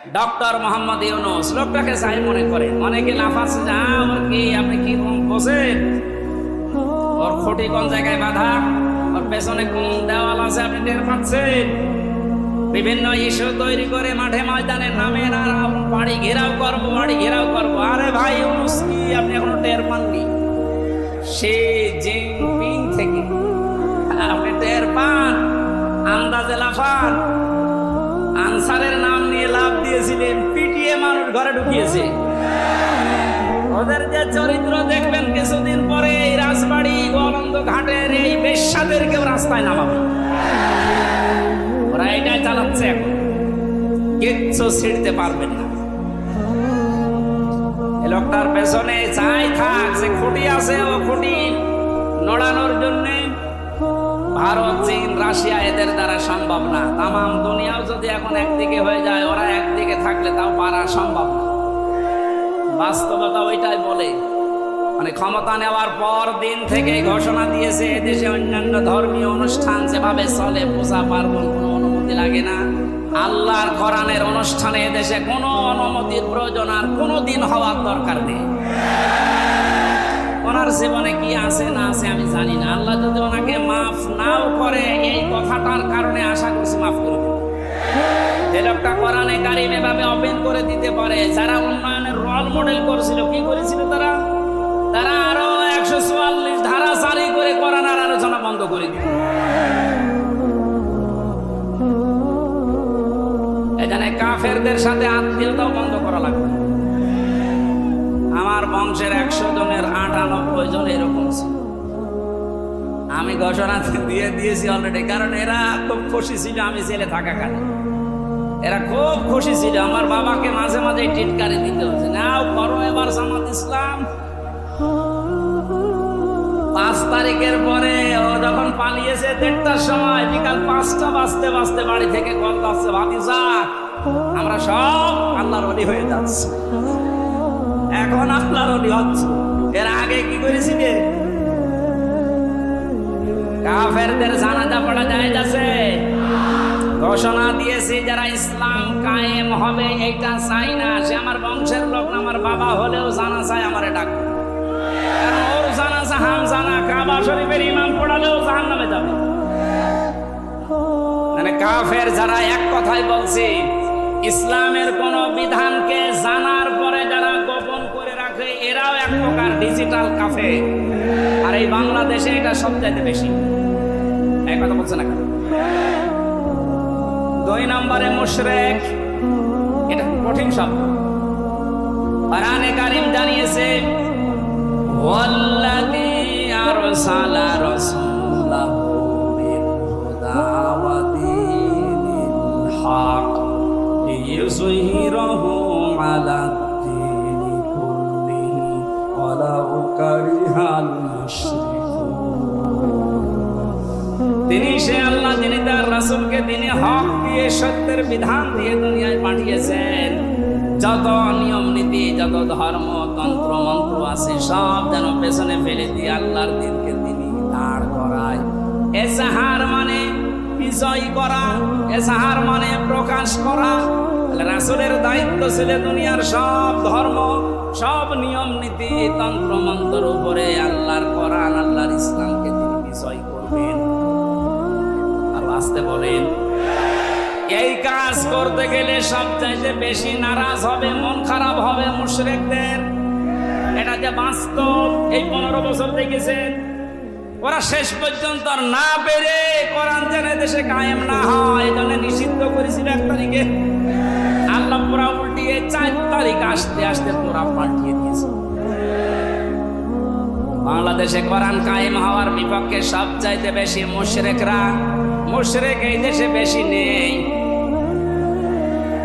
Doctor Mohammad Yunus, লোকটাকে চাই মনে করে। অনেকে লাফাচ্ছে যা কি, আপনি কি বোঝেন ওর খুঁটি কোন জায়গায় বাধা? ওর পেছনে কোন দেওয়াল আছে আপনি টের পাচ্ছেন? বিভিন্ন ইস্যু তৈরি করে মাঠে ময়দানে নামে আর বাড়ি ঘেরাও করব, বাড়ি ঘেরাও করব। আরে ভাই ইউনুস, কি, আপনি এখনও টের পাননি? সে জিনপিং থেকে। আপনি টের পান? আন্দাজে লাফান? নিয়ে লাভ দিয়েছিলেন, পিটিয়ে মানুষ ঘরে ঢুকিয়েছে। ওদের যে চরিত্র দেখবেন, কিছুদিন পরে এই রাজবাড়ি গোলন্দ ঘাটের এই রাস্তায় নামাবে। ওরা চালাচ্ছে এখন। কিচ্ছু ছিঁড়তে পারবেন না। লোকটার পেছনে যাই থাক, যে খুঁটি আছে ও খুঁটি। নড়ানোর জন্যে ভারত রাশিয়া এদের দ্বারা সম্ভব না। তামাম দুনিয়াও যদি এখন একদিকে হয়ে যায়, ওরা একদিকে থাকলে তাও পারা সম্ভব না। বাস্তবতা ওইটাই বলে। মানে ক্ষমতা নেওয়ার পর দিন থেকে ঘোষণা দিয়েছে, এদেশে অন্যান্য ধর্মীয় অনুষ্ঠান যেভাবে চলে, পূজা, পার্বণ কোনো অনুমতি লাগে না। আল্লাহর কোরআনের অনুষ্ঠানে এদেশে কোনো অনুমতির প্রয়োজন আর কোনো দিন হওয়ার দরকার নেই। ওনার জীবনে কি আছে না আছে আমি জানি না। আল্লাহ যদি ওনাকে নাও করে এই কথাটার কারণে আশা করছি মাফ করে দেবে যে লোকটা কোরআনে কারিম এভাবে করে দিতে পারে, যারা উন্নয়নের রোল মডেল করেছিল, কি করেছিল তারা? তারা আরও একশো চুয়াল্লিশ ধারা জারি করে আলোচনা বন্ধ করে দিল। এখানে কাফেরদের সাথে আত্মীয়তাও বন্ধ করা লাগবে। আমার বংশের একশো জনের আটানব্বই জন এরকম ছিল আমি ঘোষণা দিয়ে দিয়েছি অলরেডি কারণ এরা খুব খুশি ছিল আমি ছেলে থাকাকালীন এরা খুব খুশি ছিল, আমার বাবাকে মাঝে মাঝে টিটকারি দিতে হচ্ছে নাও, করো এবার জামাত ইসলাম। পাঁচ তারিখের পরে ও যখন পালিয়েছে দেড়টার সময়, বিকাল পাঁচটা বাজতে বাজতে বাড়ি থেকে কল আসছে, ভাতিজা, আমরা সব আল্লাহর অলি হয়ে যাচ্ছি। এখন আল্লাহর অলি হচ্ছে। এর আগে কি করেছিলে কাফেরদের জানাজা পড়া যায় যাচ্ছে ঘোষণা দিয়েছি যারা ইসলাম কায়েম হবে, এইটা চাই না। সে আমার বংশের লোক না, আমার বাবা হলেও জানা চাই, আমার কারণ ওর জানাজা হাম জানা, কাবা শরীফের ইমাম পড়ালেও জাহান নামে যাবে। মানে কাফের যারা এক কথাই বলছে, ইসলামের কোন বিধানকে জানার পরে যারা প্রকার ডিজিটাল কাফে আর এই বাংলাদেশে এটা সবচাইতে বেশি। এক কথা বলছে না? দুই নম্বরে মুশরেক। এটা কঠিন শব্দ। কোরআনে কারিম জানিয়েছে, ওয়াল্লাযী আরসালা রাসূলাহু বিল হুদা ওয়া দীনিল হক আলা তিনি সে আল্লাহ, যিনি তার রাসূলকে তিনি হক দিয়ে সত্যের বিধান দিয়ে দুনিয়ায় পাঠিয়েছেন, যত নিয়ম নীতি, যত ধর্ম, তন্ত্র, মন্ত্র আছে, সব যেন পেছনে ফেলে দিয়ে আল্লাহর দিনকে তিনি দাঁড় করায়। এসাহার মানে বিজয় করা এসাহার মানে প্রকাশ করা রাসূলের দায়িত্ব ছিল দুনিয়ার সব ধর্ম, সব নিয়ম নীতি, তন্ত্র, মন্ত্রের উপরে আল্লাহর কোরআন, আল্লাহর ইসলামকে তিনি বিজয় করবেন। আর আসতে বলেন, এই কাজ করতে গেলে সবচাইতে বেশি নারাজ হবে, মন খারাপ হবে মুশরিকদের। এটা যে বাস্তব, এই পনেরো বছর দেখেছেন? ওরা শেষ পর্যন্ত না পেরে কোরআন যেন দেশে কায়েম না হয় এই জন্য নিষিদ্ধ করেছিল এক তারিখে। পুরা উল্টিয়ে চার তারিখ আসতে আসতে পুরা পাঠিয়ে দিয়েছে। বাংলাদেশে কোরআন কায়েম হওয়ার বিপক্ষে সবচাইতে বেশি মুশরেকরা, মুশরেক এই দেশে বেশি নেই।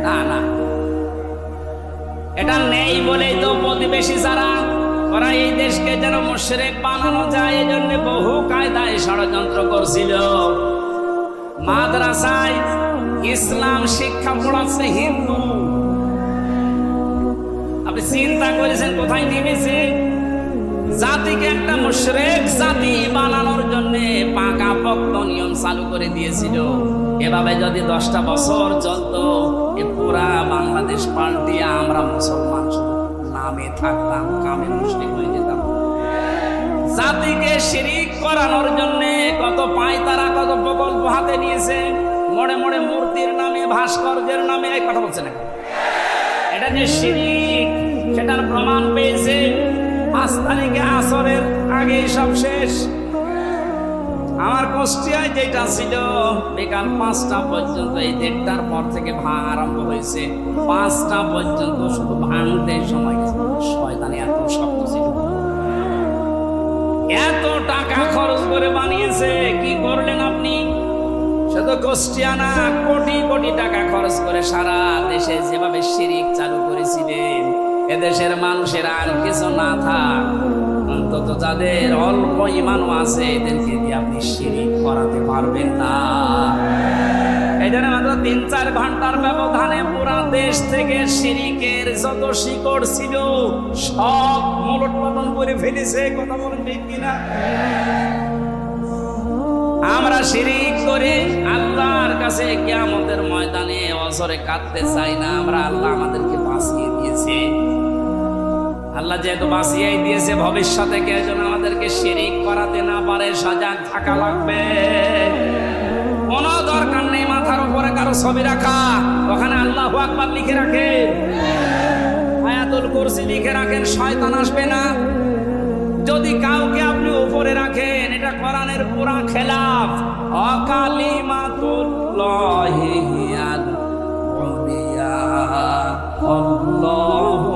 না না। এটা নেই বলেই তো প্রতিবেশী যারা, ওরা এই দেশকে যেন মুশরেক বানানো যায় এই জন্য বহু কায়দায় ষড়যন্ত্র করছিল। মাদ্রাসায় ইসলাম শিক্ষা পড়াচ্ছে হিন্দু। আপনি চিন্তা করেছেন, কোথায় নেমেছে? জাতিকে একটা মুশরেক জাতি বানানোর জন্য পাকা পক্ত নিয়ম চালু করে দিয়েছিল। এভাবে যদি দশটা বছর চলতো, এ পুরা বাংলাদেশ পাল্টিয়ে আমরা মুসলমান নামে থাকতাম, কামে মুসলিম হয়ে যেতাম। জাতিকে শিরিক করানোর জন্য কত পায় তারা কত প্রকল্প হাতে নিয়েছে। মোড়ে মোড়ে মূর্তির নামে, ভাস্কর্যের নামে, এই কথা বলছে না এটা যে শিরিক সেটার প্রমাণ পেয়েছে। পাঁচ তারিখে আসরের আগে সব শেষ। আমার কুষ্টিয়ায় যেটা ছিল, বিকাল পাঁচটা পর্যন্ত এই দেড়টার পর থেকে ভাঙ আরম্ভ হয়েছে। পাঁচটা পর্যন্ত শুধু ভাঙতে সময়। শয়তানি এত শক্ত ছিল। এত টাকা খরচ করে বানিয়েছে, কি করলেন আপনি? সে তো শুধু কুষ্টিয়ানা কোটি কোটি টাকা খরচ করে সারা দেশে যেভাবে শিরিক চালু করেছিলেন এদেশের মানুষের আর কিছু না থাক। অন্তত যাদের অল্প ইমানও আছে, এদেরকে দিয়ে আপনি শিরিক করাতে পারবেন না? এই জন্য মাত্র তিন চার ঘণ্টার ব্যবধানে পুরা দেশ থেকে শিরিকের যত শিকড় ছিল, সব মূলত পতন করে ফেলেছে। কথা বলেন কিনা? আমরা শিরিক করে, আল্লাহর কাছে কিয়ামতের ময়দানে অসরে কাঁদতে চাই না। আমরা আল্লাহ আমাদেরকে বাঁচিয়ে দিয়েছে। আল্লাহ যেহেতু বাঁচিয়ে দিয়েছে, ভবিষ্যতে কেউ যেন আমাদেরকে শিরিক করাতে না পারে, সজাগ থাকা লাগবে। কোনো দরকার নেই মাথার উপরে কারও ছবি রাখা। ওখানে আল্লাহ আকবার লিখে রাখেন আয়াতুল কুরসি লিখে রাখেন, শয়তান আসবে না। যদি কাউকে আপনি উপরে রাখেন, এটা কোরআনের পুরা খেলাফ। অকালিমাতুল্লাহি আল্লাহু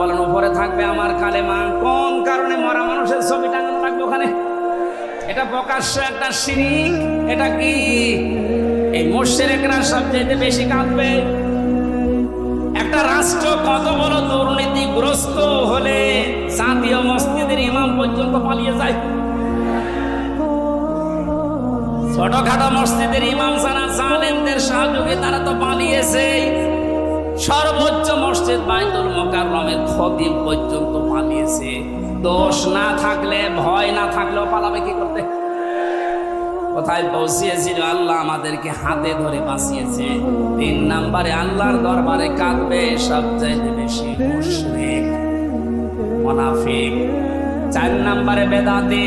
বলেন, উপরে থাকবে আমার কালেমা কোন কারণে মরা মানুষের ছবি টাঙানো লাগবে ওখানে? এটা প্রকাশ্য একটা শিরিক। এটা কি? এই মোশেরেকরা সবচেয়ে বেশি কাঁদবে। একটা রাষ্ট্র কত বড় দুর্নীতিগ্রস্ত হলে জাতীয় মসজিদের ইমাম পর্যন্ত পালিয়ে যায়। ছোটখাটো মসজিদের ইমাম সারা সহযোগে তারা তো পালিয়েছে সর্বোচ্চ মসজিদ মোকাররমের পর্যন্ত পালিয়েছে দোষ না থাকলে, ভয় না থাকলেও পালাবে কি করতে? কোথায় পৌঁছিয়েছিল আল্লাহ আমাদেরকে হাতে ধরে বাঁচিয়েছে? তিন নাম্বারে আল্লাহর দরবারে কাঁদবে, সবচাইতে বেশি মুশরিক চার নাম্বারে বেদাতি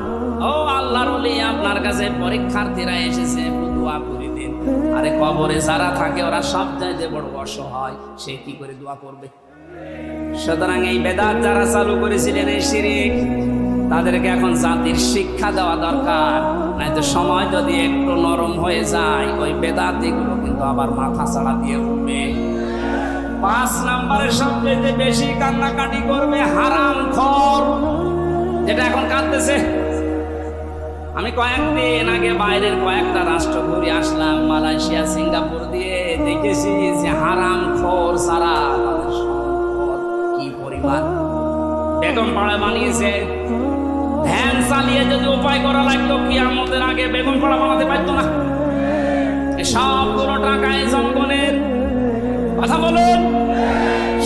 ও আল্লাহর ওলি, আপনার কাছে পরীক্ষার্থীরা এসেছে আরে কবরে যারা থাকে, ওরা সব চাইতে বড় অসহায়, সে কি করে দোয়া করবে? সুতরাং এই বেদাত যারা চালু করেছিলেন এই শিরিক, তাদেরকে এখন জাতির শিক্ষা দেওয়া দরকার। নয়তো সময় যদি একটু নরম হয়ে যায়, ওই বেদাতিগুলো কিন্তু আবার মাথা ছাড়া দিয়ে উঠবে পাঁচ নম্বরের সবচেয়ে বেশি কান্নাকাটি করবে হারাম খর যেটা এখন কাঁদতেছে। আমি কয়েকদিন আগে বাইরের কয়েকটা রাষ্ট্র ঘুরে আসলাম, মালয়েশিয়া, সিঙ্গাপুর দিয়ে দেখেছি যে হারাম খোর সারা কি পরিমাণ। বেগম পাড়া বানিয়েছে। ভ্যান চালিয়ে যদি উপায় করা লাগতো কি আমাদের আগে বেগম পাড়া বানাতে পারতো না। সবগুলো টাকা এই জনগণের কথা বলুন।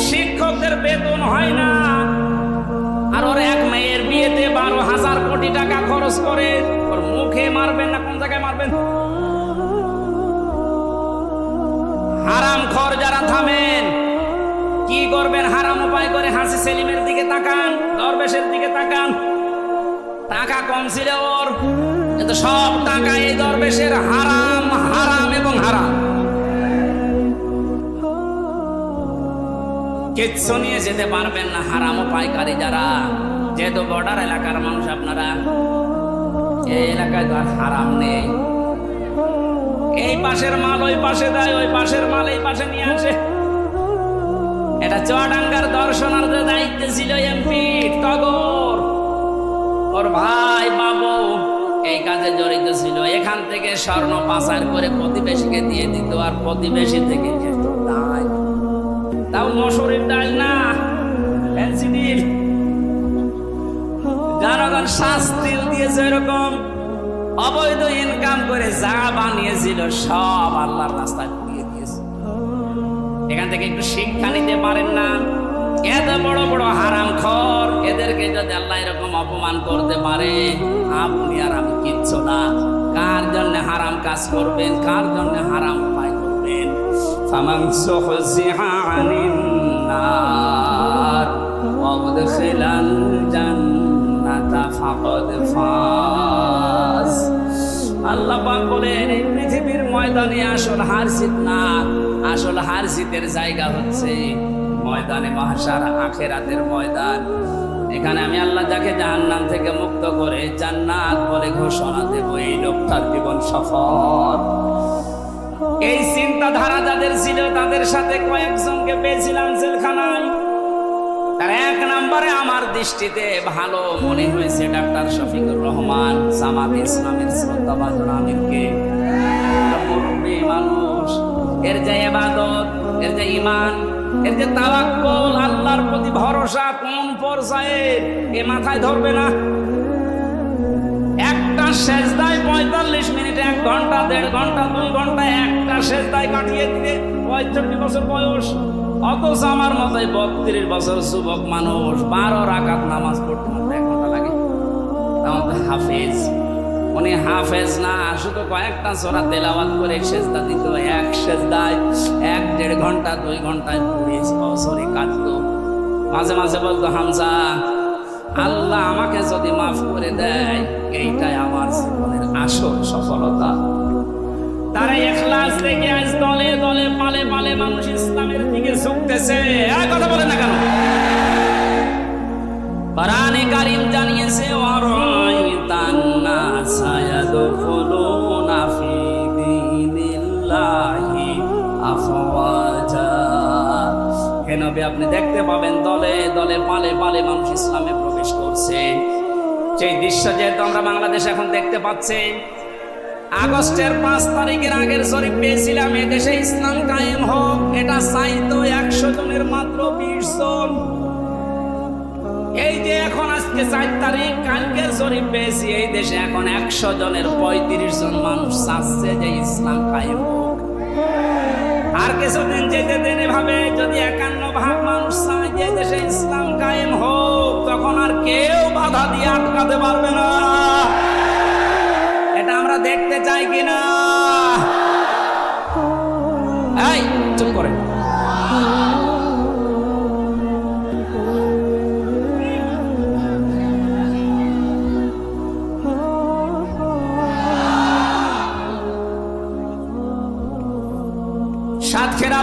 শিক্ষকদের বেতন হয় না। কোটি টাকা খরচ করে, ওর মুখে মারবেন না, কোন জায়গায় মারবেন? হারাম খর যারা থামেন, কি করবেন? হারাম উপায় করে হাসি সেলিমের দিকে তাকান, দরবেশের দিকে তাকান। টাকা কম ছিল ওর, কিন্তু সব টাকা এই দরবেশের হারাম হারাম এবং হারাম। কিচ্ছু নিয়ে যেতে পারবেন না হারাম পাইকারি যারা। যেহেতু বর্ডার এলাকার মানুষ আপনারা, এই এলাকায় তো আর হারাম নেই। এই পাশের মাল ওই পাশে দেয়, ওই পাশের মাল এই পাশে নিয়ে আসে। এটা চুয়াডাঙ্গার দর্শনার্থের দায়িত্বে ছিল এমপি টগর ওর ভাই, বাবু, এই কাজে জড়িত ছিল। এখান থেকে স্বর্ণ পাচার করে প্রতিবেশীকে দিয়ে দিত, আর প্রতিবেশী থেকে যেত ডাল তাও মসুরির ডাল না জনগণ শাস্তিও দিয়েছে এরকম অবৈধ ইনকাম করে যা বানিয়েছিল, সব আল্লাহর রাস্তায় দিয়ে দিয়েছে। এখান থেকে একটু শিক্ষা নিতে পারেন না। এত বড় বড় হারাম খর, এদেরকে যদি আল্লাহ এরকম অপমান করতে পারে, আপনি আর আমি কিচ্ছু না। কার জন্য হারাম কাজ করবেন, কার জন্য হারাম উপায় করবেন? ফামান সুহজিহা আনিন বলেন, এই পৃথিবীর ময়দানে আসল হার জিত না। আসল হার জিতের জায়গা হচ্ছে ময়দানে মহাসার আখেরাতের ময়দান। এখানে আমি আল্লাহ যাকে জাহান্নাম থেকে মুক্ত করে জান্নাত বলে ঘোষণা দেব, এই লোকটার জীবন সফল। এই চিন্তাধারা যাদের ছিল তাদের সাথে কয়েকজনকে পেয়েছিলাম জেলখানায়। তার এক নম্বরে আমার দৃষ্টিতে ভালো মনে হয়েছে ডাক্তার শফিকুর রহমান, জামাত ইসলামের শ্রদ্ধাভাজন আমিরকে। মানুষ, এর যে এবাদত এর যে ইমান এর যে তাওয়াক্কুল, আল্লাহর প্রতি ভরসা কোন পর্যায়ে এ মাথায় ধরবে না? একটা সেজদায় পঁয়তাল্লিশ মিনিট এক ঘণ্টা, দেড় ঘণ্টা, দুই ঘণ্টা একটা সেজদায় কাটিয়ে দিলে পঁয়ষট্টি বছর বয়স। অথচ আমার মতোই বত্রিশ বছর যুবক মানুষ বারো রাকাত নামাজ পড়তে মাত্র এক ঘণ্টা লাগে। হাফেজ। উনি হাফেজ না, শুধু কয়েকটা সোরা তেলাওয়াত করে সেজদা দিত, এক সেজদায় এক দেড় ঘণ্টা, দুই ঘন্টায় পুড়ে বছরে কাটতো মাঝে মাঝে বলতো, হামজা, আল্লাহ আমাকে যদি মাফ করে দেয়, এইটাই আমার জীবনের ঝুঁকতেছে আর কথা বলে না কেন? কোরআনে কারিম জানিয়েছে আপনি দেখতে পাবেন দলে দলে পালে পালে মানুষ ইসলামে প্রবেশ করছে। সেই দৃশ্য যেহেতু আমরা বাংলাদেশ এখন দেখতে পাচ্ছি আগস্টের পাঁচ তারিখের আগের জরিপ পেয়েছিলাম, এদেশে ইসলাম কায়েম হোক। এটা চাইতো একশো জনের মাত্র বিশ জন। এই যে এখন আজকে চার তারিখ কালকে জরিপ পেয়েছি, এই দেশে এখন একশো জনের পঁয়ত্রিশ জন মানুষ চাচ্ছে যে ইসলাম কায়েম হোক। আর কিছুদিন যেতে দেন এভাবে যদি একান্ন ভাগ মানুষ চায় যে দেশে ইসলাম কায়েম হোক, তখন আর কেউ বাধা দিয়ে আটকাতে পারবে না। দেখতে চাই কিনা? এই, চুপ করে।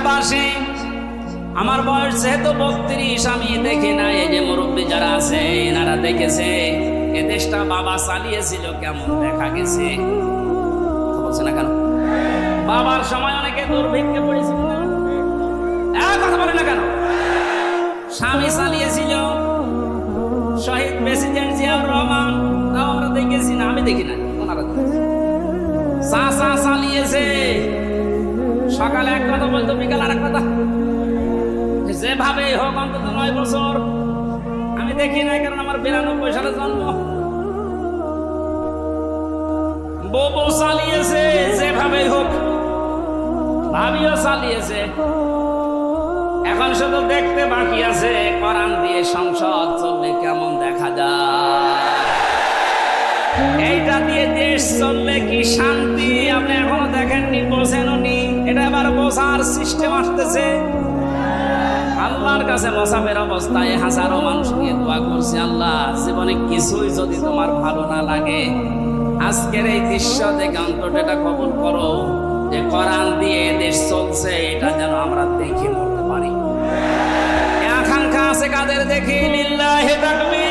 পাশে আমার বয়স যেহেতু বত্রিশ, আমি দেখি না এই যে মুরব্বী যারা আছে, এনারা দেখেছে, এ দেশটা বাবা চালিয়েছিল, কেমন দেখা গেছে। বলছে না কেন? বাবার সময় অনেকে দুর্ভিক্ষে পড়েছিল। কথা বলে না কেন? স্বামী চালিয়েছিল, শহীদ প্রেসিডেন্ট জিয়াউর রহমান। আমরা দেখেছি না, আমি দেখি না ওনারা। চাচা চালিয়েছে। সকালে এক কথা বলতো, বিকাল আর এক কথা। যেভাবে হোক, অন্তত নয় বছর। আমি দেখি না কারণ আমার বিরানব্বই সালে জন্ম। বউ চালিয়েছে যেভাবে হোক, ভাবিও চালিয়েছে। এখন শুধু দেখতে বাকি আছে, কোরআন দিয়ে সংসদ চললে কেমন দেখা যায়। এইটা দিয়ে দেশ চললে কি শান্তি? আপনি এখনও দেখেননি, বোঝেননি। এটা এবার বোঝার সিস্টেম আসতেছে। আল্লাহর কাছে মোসাফের অবস্থায় হাজারো মানুষ নিয়ে দোয়া করছে, আল্লাহ, জীবনে কিছুই যদি তোমার ভালো না লাগে আজকের এই দৃশ্য অন্তত এটা কবুল করো যে কোরআন দিয়ে দেশ চলছে, এটা যেন আমরা দেখে বলতে পারি। আকাঙ্ক্ষা আছে কাদের দেখি? লিল্লাহি তাআলা